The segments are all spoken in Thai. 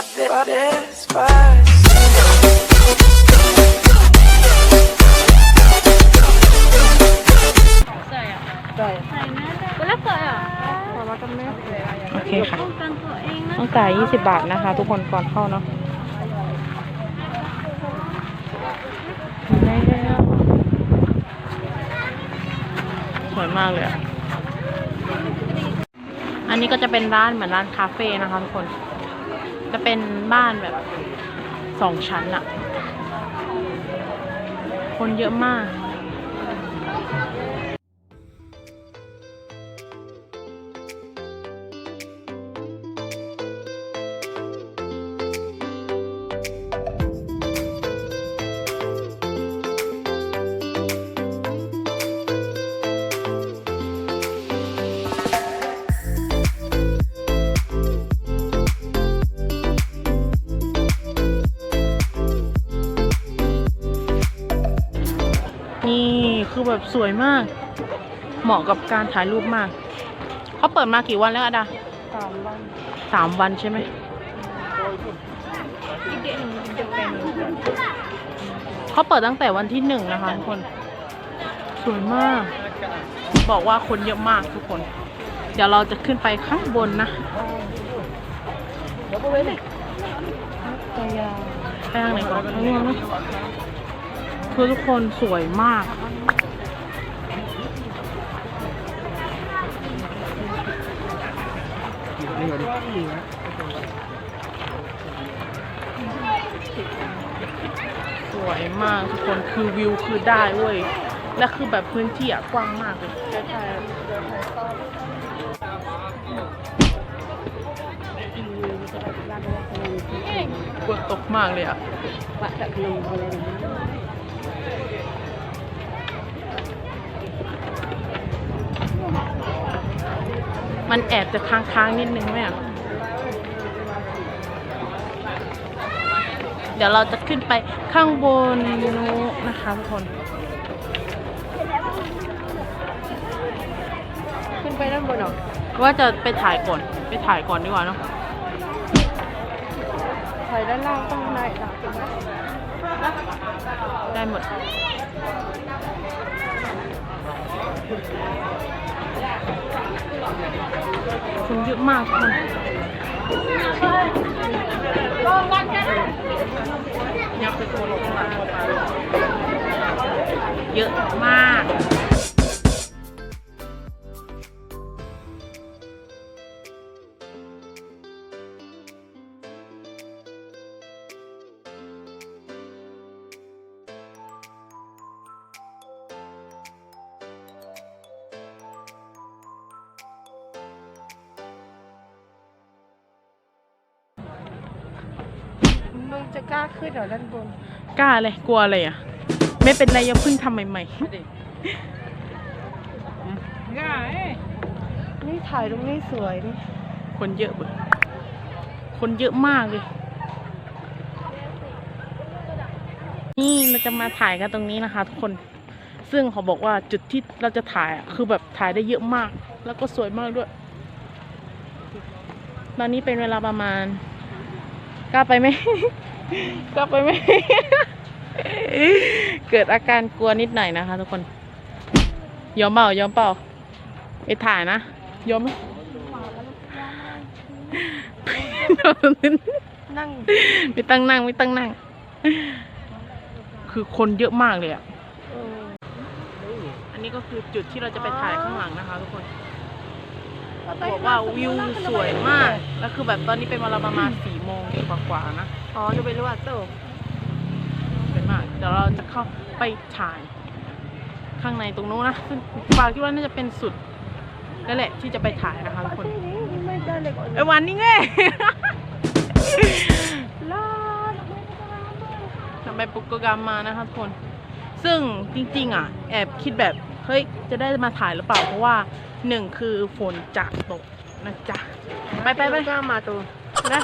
โอเคค่ะป้องกันตัวเองนะต้องจ่าย 20 บาทนะคะ ทุกคนก่อนเข้าเนาะได้แล้วสวยมากเลยอะอันนี้ก็จะเป็นร้านเหมือนร้านคาเฟ่นะคะทุกคน จะเป็นบ้านแบบสองชั้นอะคนเยอะมาก สวยมาก เหมาะกับการถ่ายรูปมาก เขาเปิดมากี่วันแล้วอะดาสามวันสามวันใช่ไหม เขาเปิดตั้งแต่วันที่หนึ่งนะคะทุกคน สวยมาก บอกว่าคนเยอะมากทุกคน เดี๋ยวเราจะขึ้นไปข้างบนนะตัวยาวไปทางไหนก่อนทางนี้นะคือทุกคนสวยมาก สวยมากทุกคนคือวิวคือได้เว้ย และคือแบบพื้นที่อะกว้างมากเลยจะถ่ายจะถ่ายต้อนจะไปร้านอะไรกันฝนตกมากเลยอะบะตะลุงอะไรอย่างนี้มันแอบจะค้างๆนิดนึงไหมอะ เดี๋ยวเราจะขึ้นไปข้างบนนู้นนะคะทุกคน ขึ้นไปด้านบนเหรอว่าจะไปถ่ายก่อน ไปถ่ายก่อนดีกว่าเนาะถ่ายด้านล่างต้องได้หลังได้หมดคนเยอะมากคน ยักษ์ไปโคโลข้างหลังเข้าเยอะมาก จะกล้าขึ้นเหรอด้านบนกล้าเลยกลัวอะไรอะ ไม่เป็นไรยังเพิ่งทำใหม่นี่ถ่ายตรงนี้สวยนี่ๆ คนเยอะเว้ยคนเยอะมากเลย นี่เราจะมาถ่ายกันตรงนี้นะคะทุกคน ซึ่งเขาบอกว่าจุดที่เราจะถ่ายอะคือแบบถ่ายได้เยอะมาก แล้วก็สวยมากด้วย ตอนนี้เป็นเวลาประมาณ กล้าไปไหมกล้าไปไหมเกิดอาการกลัวนิดหน่อยนะคะ ทุกคน ยอมเปล่ายอมเปล่าไปถ่ายนะ ยอมไหมนั่งไม่ตั้งนั่งไม่ตั้งนั่ง คือคนเยอะมากเลยอะเอออันนี้ก็คือจุดที่เราจะไปถ่ายข้างหลังนะคะ ทุกคน บอกว่าวิวสวยมาก แล้วคือแบบตอนนี้เป็นเวลาประมาณสี่โมงกว่าๆนะ อ๋อจะไปรู้ว่าโตสวยมาก เดี๋ยวเราจะเข้าไปถ่าย ข้างในตรงนู้นนะ ซึ่งฟางคิดว่าน่าจะเป็นสุดนั่นแหละที่จะไปถ่ายนะคะทุกคนไอ้วันนี้ไงลาทำไปปุกกรรมมานะคะทุกคน ซึ่งจริง ๆ อะ แอบคิดแบบ เฮ้ย จะได้มาถ่ายหรือเปล่า เพราะว่า หนึ่งคือฝนจะตกนะจ๊ะ ไปไปไปก็มาตัวนะ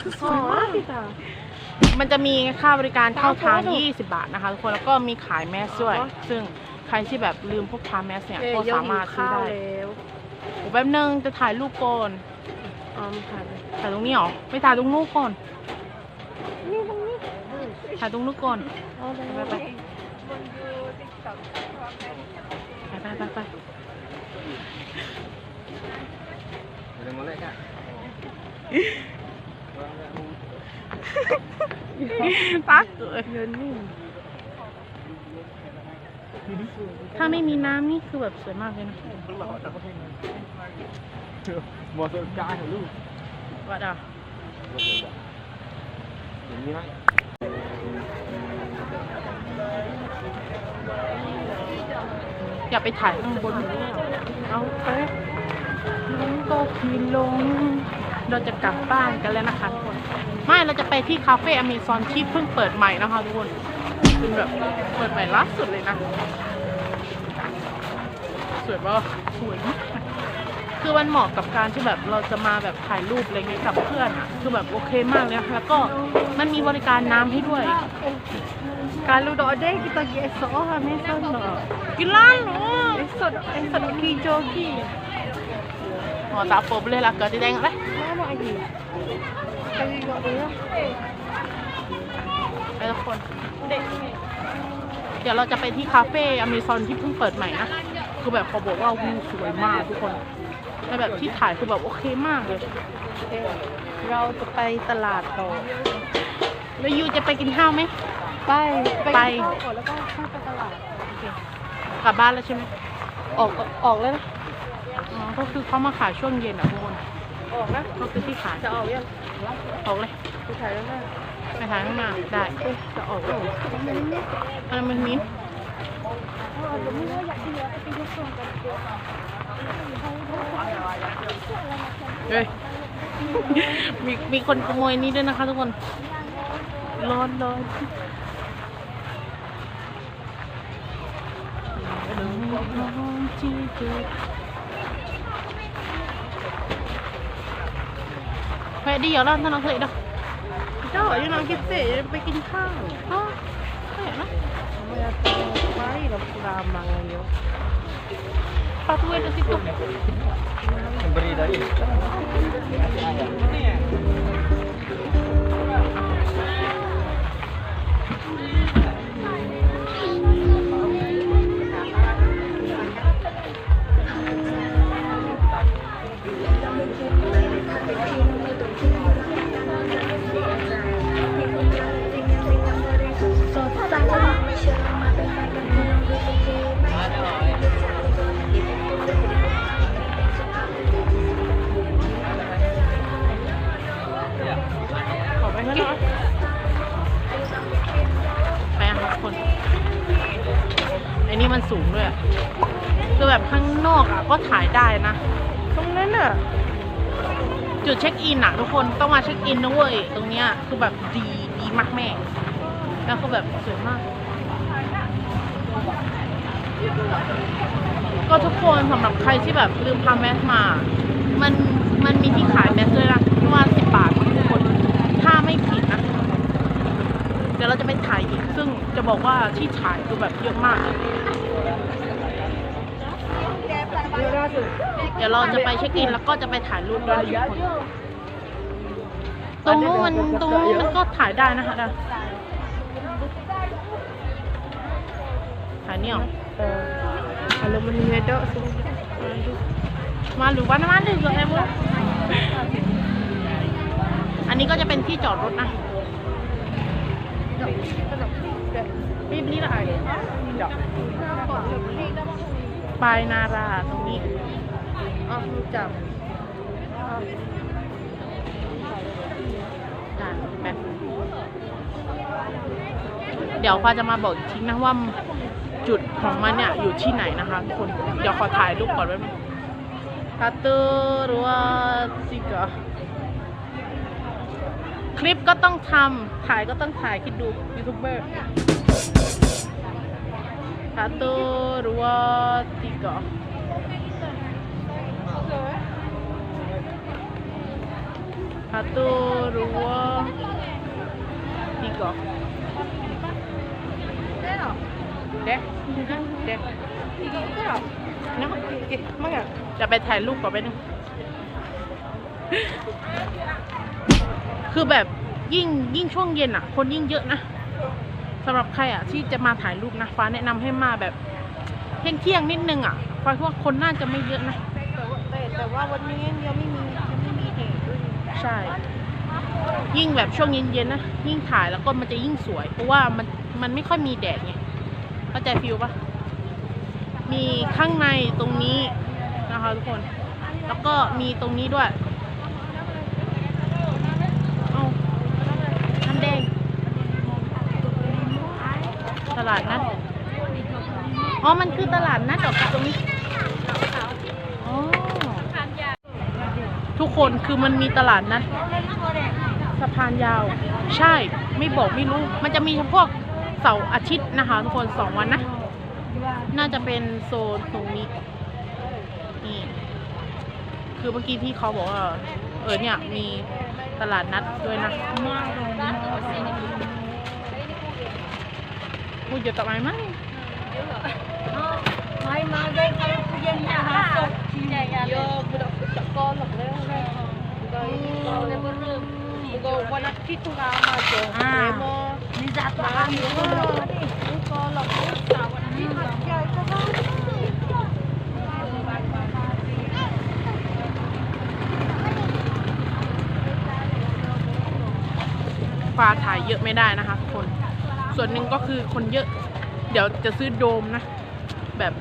คือสวยมากพี่ตามันจะมีค่าบริการเข้าทางตามตัวดู20 บาทนะคะทุกคนแล้วก็มีขายแมสด้วยอ๋อซึ่งใครที่แบบลืมพวกพาแมสเนี่ยก็สามารถซื้อได้แล้วโอ้แป๊บนึงจะถ่ายรูปก่อนอ๋อมันผ่านถ่ายตรงนี้เหรอไปถ่ายตรงนู้นก่อนนี่ตรงนี้ถ่ายตรงนู้นก่อนเอาตรงไปนี้ไปไปไปไป Udah mulai kak. ตักเกิดเดินนิ่งถ้าไม่มีน้ำนี่คือแบบสวยมากเลยนะ Masuk kak dulu. วัดอะ Ini mak. อย่าไปถ่ายข้างบนเอาไปลงก็คือลง เราจะกลับบ้านกันแล้วนะคะทุกคน ไม่เราจะไปที่คาเฟ่อเมซอนที่เพิ่งเปิดใหม่นะคะทุกคนเป็นแบบเปิดใหม่ล่าสุดเลยนะ สวยปะสวยมากคือมันเหมาะกับการที่แบบเราจะมาแบบถ่ายรูปอะไรเงี้ยกับเพื่อนอะ คือแบบโอเคมากเลยนะแล้วก็มันมีบริการน้ำให้ด้วย Kalau dah ada kita pergi esok lah Mason lah. กินร้านเหรอ Esok esok nak pergi jogging. อ๋อตาโปบเลยละเกิดที่แดงอะไร Mana lagi? Kali kat dia. ไปทุกคนเดี๋ยวเราจะไปที่คาเฟ่อเมซอนที่เพิ่งเปิดใหม่นะ คือแบบเขาบอกว่าวิวสวยมากทุกคนแล้วแบบที่ถ่ายคือแบบโอเคมากเลย เราจะไปตลาดต่อ แล้วยูจะไปกินข้าวไหม ไปไปกินข้าวก่อนแล้วก็ค่อยไปตลาดกลับบ้านแล้วใช่ไหมออกออกแล้วนะอ๋อก็คือเขามาขายช่วงเย็นอะทุกคนออกนะก็คือที่ขายจะออกยังออกเลยไปถ่ายแล้วนะไปขายข้างหน้าได้เอ๊ะจะออกแล้วเหรออะไรมันมิ้นเฮ้ยมีมีคนขโมยนี่ด้วยนะคะทุกคนร้อนร้อน เฮ้ยดีเหรอล่ะท่านน้องเคยดอกเจ้าอยู่นอนคิดเสร็จไปกินข้าวอ๋อเฮ้ยนะไม่เอาไปเราปลามังเยอะ Patu itu situ. Beri dari. นี่มันสูงด้วยคือแบบข้างนอกอะก็ถ่ายได้นะ ตรงนั้นน่ะจุดเช็คอินอะทุกคนต้องมาเช็คอินนะเว้ยตรงเนี้ยคือแบบดีดีมากแม่ แล้วคือแบบสวยมาก ก็ทุกคนสำหรับใครที่แบบลืมพาแมสมา มันมันมีที่ขายแมสด้วยนะที่ว่าสิบบาททุกคน ถ้าไม่ผิดนะ เดี๋ยวเราจะไปถ่ายอีก ซึ่งจะบอกว่าที่ถ่ายคือแบบเยอะมาก เดี๋ยวเราจะไปเช็คอินแล้วก็จะไปถ่ายรูปด้วยทุกคนตรงนู้นมันตรงนู้นมันก็ถ่ายได้นะคะนะถ่ายเนี่ยเหรอ Uh, kalau menyedak tu มาหรือว่าน้ำมันหรืออะไรบ้งอันนี้ก็จะเป็นที่จอดรถนะ รีบนี่ละไอปลายนาราตรงนี้ ah macam อะแบบเดี๋ยวฟ้าจะมาบอกอีกทีนะว่าจุดของมันเนี่ยอยู่ที่ไหนนะคะทุกคนเดี๋ยวขอถ่ายรูปก่อนไว้คาเตอร์หรือว่าซิกะคลิปก็ต้องทำถ่ายก็ต้องถ่ายคิดดูยูทูบเบอร์ คาเตอร์หรือว่าซิกะคาเตอร์หรือว่าซิกะ Dek, dek. Kenapa? Oke, mana? จะไปถ่ายรูปก่อนไปบนึงคือแบบยิ่งยิ่งช่วงเย็นอะ คนยิ่งเยอะนะ สำหรับใครอะที่จะมาถ่ายรูปนะฟ้าแนะนำให้มาแบบเที่ยงเที่ยงๆนิดนึงอะฟ้าคิดว่าคนน่าจะไม่เยอะนะแต่แต่ว่าวันนี้ยังไม่มียังไม่มีเหตุด้วยใช่ ยิ่งแบบช่วงเย็นๆนะยิ่งถ่ายแล้วก็มันจะยิ่งสวย เพราะว่ามันมันไม่ค่อยมีแดดไงเข้าใจฟิลปะมีข้างในตรงนี้นะคะทุกคน แล้วก็มีตรงนี้ด้วย เอาน้ำแดง ต ลาดนัดอ๋อ มันคือตลาดนัดเหรอคะตรงนี้อ๋อทุกคนคือมันมีตลาดนัดสะพานยาว ใช่ ไม่บอกไม่รู้ มันจะมีเฉพาะเสาร์อาทิตย์นะคะทุกคนสองวันนะ น่าจะเป็นโซนตรงนี้ นี่ คือเมื่อกี้ที่เขาบอกว่า เออเนี่ย มีตลาดนัดด้วยนะพูดเยอะต่อไปไหมไม่มาได้ kalau punya ni hasok Ya, budak-budak sekolah lah. Bukan warna itu ramah je. Ah. ni satu kami tu ni kalau ni ya itu ฟ้าถ่ายเยอะไม่ได้นะคะทุกคน ส่วนหนึ่งก็คือคนเยอะ เดี๋ยวจะซื้อโดมนะ แบบ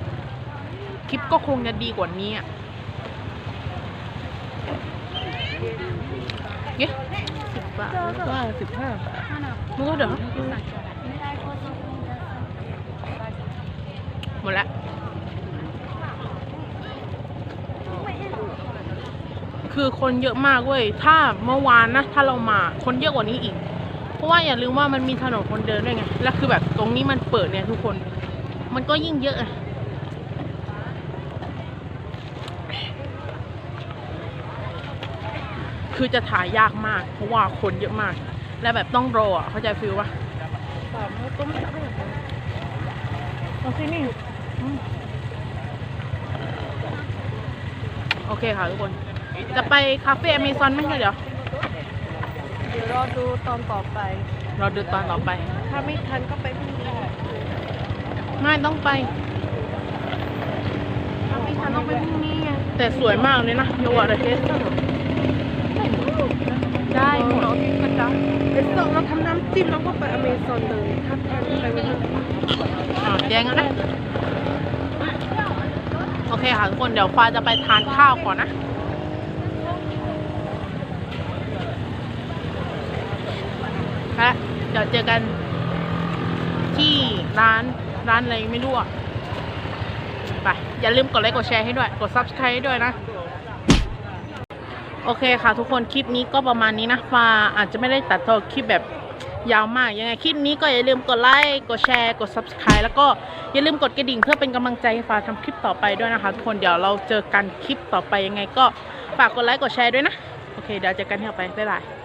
คลิปก็คงจะดีกว่านี้อะเย้สิบบาทก็สิบห้าบาทมันก็เดี๋ยวหมดละคือคนเยอะมากเว้ย ถ้าเมื่อวานนะ ถ้าเรามา คนเยอะกว่านี้อีก เพราะว่าอย่าลืมว่ามันมีถนนคนเดินด้วยไง แล้วคือแบบตรงนี้มันเปิดเนี่ยทุกคน มันก็ยิ่งเยอะคือจะถ่ายยากมาก เพราะว่าคนเยอะมาก และแบบต้องรออะเข้าใจฟิลปะเอาสินี่โอเคค่ะทุกคน จะไปคาเฟ่อเมซอนไหมคะเดี๋ยว เดี๋ยวรอดูตอนต่อไป เราดูตอนต่อไป ถ้าไม่ทันก็ไปพรุ่งนี้ไม่ต้องไป ถ้าไม่ทันต้องไปพรุ่งนี้ไงแต่สวยมากเลยนะโยวาเดเทสได้หมดก็ได้เดี๋ยวเราทำน้ำจิ้มแล้วก็ไปอเมซอนเลยถ้าทันไปวันนี้อ่าแจ้งกันนะโอเคค่ะทุกคนเดี๋ยวฟ้าจะไปทานข้าวก่อนนะ และเดี๋ยวเจอกัน ที่ร้านร้านอะไรไม่รู้อะไปอย่าลืมกดไลค์กดแชร์ให้ด้วย กด subscribe ให้ด้วยนะ โอเคค่ะทุกคนคลิปนี้ก็ประมาณนี้นะฟ้าอาจจะไม่ได้ตัดต่อคลิปแบบยาวมากยังไงคลิปนี้ก็อย่าลืมกดไลค์กดแชร์กด subscribe แล้วก็อย่าลืมกดกระดิ่งเพื่อเป็นกำลังใจให้ฟ้าทำคลิปต่อไปด้วยนะคะทุกคนเดี๋ยวเราเจอกันคลิปต่อไปยังไงก็ฝากกดไลค์กดแชร์ด้วยนะ โอเคเดี๋ยวเจอกันที่ต่อไปบ๊ายบาย